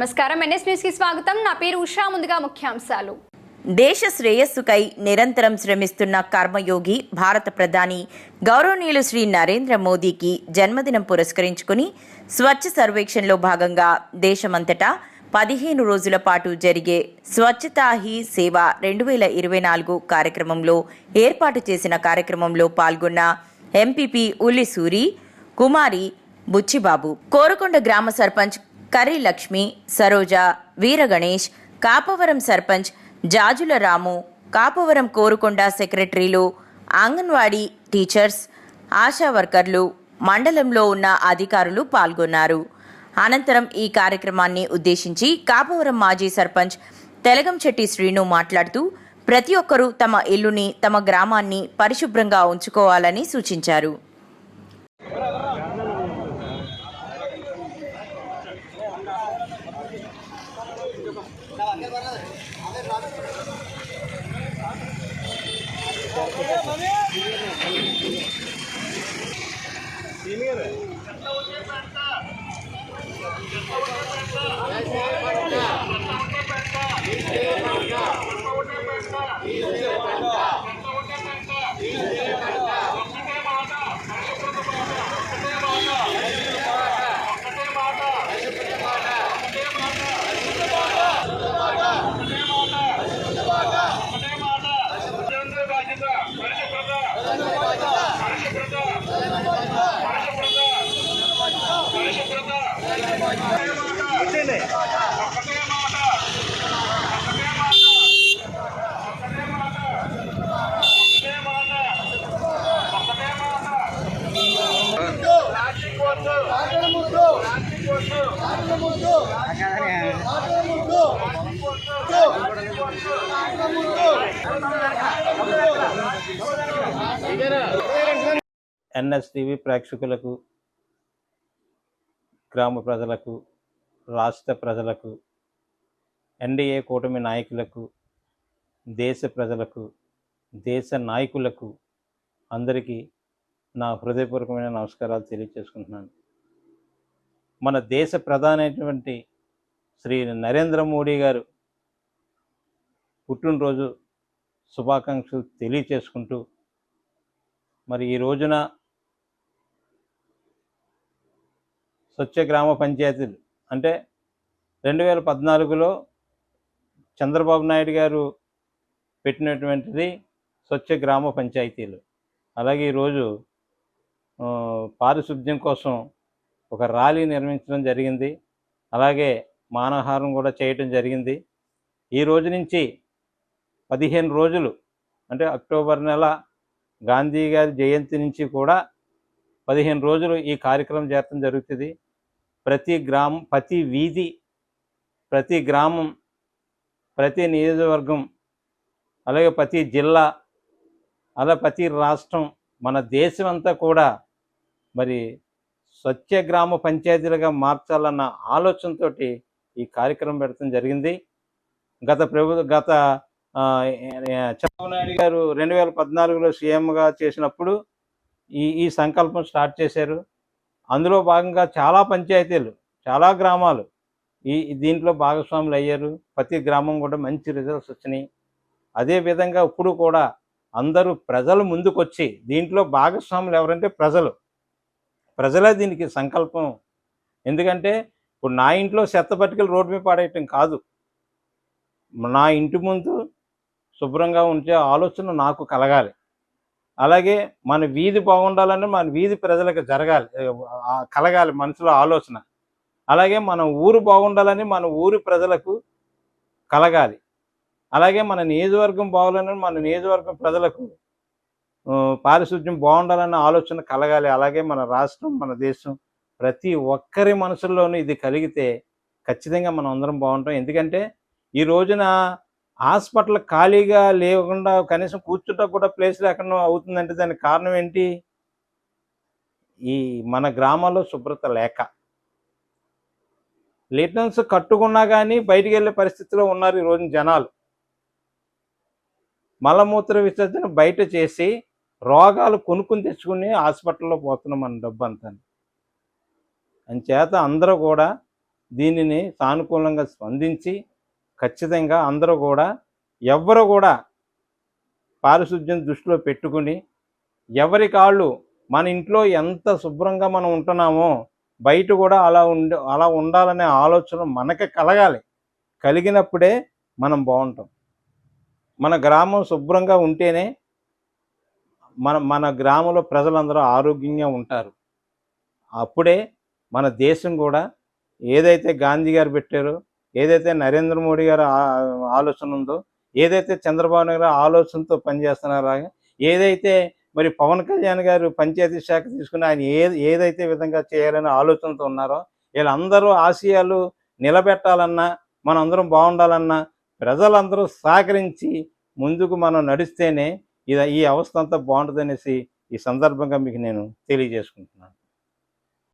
నమస్కారం. ఎన్ఎస్ న్యూస్కి స్వాగతం. నా పేరు ఉషా. ముందుగా ముఖ్యాంశాలు. దేశ శ్రేయస్సుకై నిరంతరం శ్రమిస్తున్న కర్మయోగి భారత ప్రధాని గౌరవనీయులు శ్రీ నరేంద్ర మోదీకి జన్మదినం పురస్కరించుకుని స్వచ్ఛ సర్వేక్షణలో భాగంగా దేశమంతటా పదిహేను రోజుల పాటు జరిగే స్వచ్ఛతా హీ సేవ రెండు వేల ఇరవై నాలుగు కార్యక్రమంలో ఏర్పాటు చేసిన కార్యక్రమంలో పాల్గొన్న ఎంపీపీ ఉల్లిసూరి కుమారి బుచ్చిబాబు. కోరకొండ గ్రామ సర్పంచ్ కరీలక్ష్మి సరోజ వీరగణేష్ కాపవరం సర్పంచ్ జాజుల రాము కాపవరం కోరుకొండ సెక్రటరీలు అంగన్వాడీ టీచర్స్ ఆశా వర్కర్లు మండలంలో ఉన్న అధికారులు పాల్గొన్నారు. అనంతరం ఈ కార్యక్రమాన్ని ఉద్దేశించి కాపవరం మాజీ సర్పంచ్ తెలగంచెట్టి శ్రీను మాట్లాడుతూ ప్రతి ఒక్కరూ తమ ఇల్లుని తమ గ్రామాన్ని పరిశుభ్రంగా ఉంచుకోవాలని సూచించారు. ಬರಲ್ಲ ಅದೇ ಪ್ರಾಬ್ಲಮ್ ఎన్ఎస్టీవీ ప్రేక్షకులకు గ్రామ ప్రజలకు రాష్ట్ర ప్రజలకు ఎన్డీఏ కూటమి నాయకులకు దేశ ప్రజలకు దేశ నాయకులకు అందరికీ నా హృదయపూర్వకమైన నమస్కారాలు తెలియజేసుకుంటున్నాను. మన దేశ ప్రధానమైనటువంటి శ్రీ నరేంద్ర మోడీ గారు పుట్టినరోజు శుభాకాంక్షలు తెలియచేసుకుంటూ మరి ఈ రోజున స్వచ్ఛ గ్రామ పంచాయతీలు అంటే రెండు వేల పద్నాలుగులో చంద్రబాబు నాయుడు గారు పెట్టినటువంటిది స్వచ్ఛ గ్రామ పంచాయతీలు. అలాగే ఈరోజు పారిశుద్ధ్యం కోసం ఒక ర్యాలీ నిర్మించడం జరిగింది. అలాగే మానహారం కూడా చేయటం జరిగింది. ఈ రోజు నుంచి పదిహేను రోజులు అంటే అక్టోబర్ నెల గాంధీ గారి జయంతి నుంచి కూడా పదిహేను రోజులు ఈ కార్యక్రమం చేయటం జరుగుతుంది. ప్రతి గ్రామం ప్రతి వీధి ప్రతి గ్రామం ప్రతి నియోజకవర్గం అలాగే ప్రతి జిల్లా అలా ప్రతి రాష్ట్రం మన దేశం అంతా కూడా మరి స్వచ్ఛ గ్రామ పంచాయతీలుగా మార్చాలన్న ఆలోచనతో ఈ కార్యక్రమం పెట్టడం జరిగింది. గత ప్రభు గత చంద్రబాబు నాయుడు గారు రెండు వేల పద్నాలుగులో సీఎంగా చేసినప్పుడు ఈ ఈ సంకల్పం స్టార్ట్ చేశారు. అందులో భాగంగా చాలా పంచాయతీలు చాలా గ్రామాలు ఈ దీంట్లో భాగస్వాములు అయ్యారు. ప్రతి గ్రామం కూడా మంచి రిజల్ట్స్ వచ్చినాయి. అదే విధంగా ఇప్పుడు కూడా అందరూ ప్రజలు ముందుకొచ్చి దీంట్లో భాగస్వాములు ఎవరంటే ప్రజలు. ప్రజలే దీనికి సంకల్పం. ఎందుకంటే ఇప్పుడు నా ఇంట్లో చెత్త పట్టుకెళ్ళి రోడ్డు మీద పాడేయటం కాదు. నా ఇంటి ముందు శుభ్రంగా ఉంచే ఆలోచన నాకు కలగాలి. అలాగే మన వీధి బాగుండాలని మన వీధి ప్రజలకు జరగాలి. కలగాలి మనసులో ఆలోచన. అలాగే మన ఊరు బాగుండాలని మన ఊరి ప్రజలకు కలగాలి. అలాగే మన నియోజకవర్గం బాగుండాలని మన నియోజకవర్గం ప్రజలకు పారిశుద్ధ్యం బాగుండాలన్న ఆలోచన కలగాలి. అలాగే మన రాష్ట్రం మన దేశం ప్రతి ఒక్కరి మనసుల్లోనూ ఇది కలిగితే ఖచ్చితంగా మనం అందరం బాగుంటాం. ఎందుకంటే ఈ రోజున హాస్పిటల్ ఖాళీగా లేకుండా కనీసం కూర్చుంటా కూడా ప్లేస్ లేకుండా అవుతుందంటే దానికి కారణం ఏంటి? ఈ మన గ్రామాల్లో శుభ్రత లేక. లిటన్స్ కట్టుకున్నా కానీ బయటికి వెళ్ళే పరిస్థితిలో ఉన్నారు ఈ రోజున జనాలు. మలమూత్ర విసర్జన బయట చేసి రోగాలు కొనుక్కుని తెచ్చుకుని హాస్పిటల్లో పోతున్నాం మన డబ్బు అంతా అంచేత అందరూ కూడా దీనిని సానుకూలంగా స్పందించి ఖచ్చితంగా అందరూ కూడా ఎవ్వరు కూడా పారిశుద్ధ్యం దృష్టిలో పెట్టుకుని ఎవరి కాళ్ళు మన ఇంట్లో ఎంత శుభ్రంగా మనం ఉంటున్నామో బయట కూడా అలా ఉండ అలా ఉండాలనే ఆలోచన మనకి కలగాలి. కలిగినప్పుడే మనం బాగుంటాం. మన గ్రామం శుభ్రంగా ఉంటేనే మన మన గ్రామంలో ప్రజలందరూ ఆరోగ్యంగా ఉంటారు. అప్పుడే మన దేశం కూడా ఏదైతే గాంధీ గారు పెట్టారో ఏదైతే నరేంద్ర మోడీ గారు ఆలోచన ఉందో ఏదైతే చంద్రబాబు నాయుడు గారు ఆలోచనతో పనిచేస్తున్నారో ఏదైతే మరి పవన్ కళ్యాణ్ గారు పంచాయతీ శాఖ తీసుకుని ఆయన ఏ ఏదైతే విధంగా చేయాలనే ఆలోచనతో ఉన్నారో వీళ్ళందరూ ఆశయాలు నిలబెట్టాలన్నా మనందరం బాగుండాలన్నా ప్రజలందరూ సహకరించి ముందుకు మనం నడిస్తేనే ఇది ఈ అవస్థ అంతా బాగుంటుందనేసి ఈ సందర్భంగా మీకు నేను తెలియజేసుకుంటున్నాను.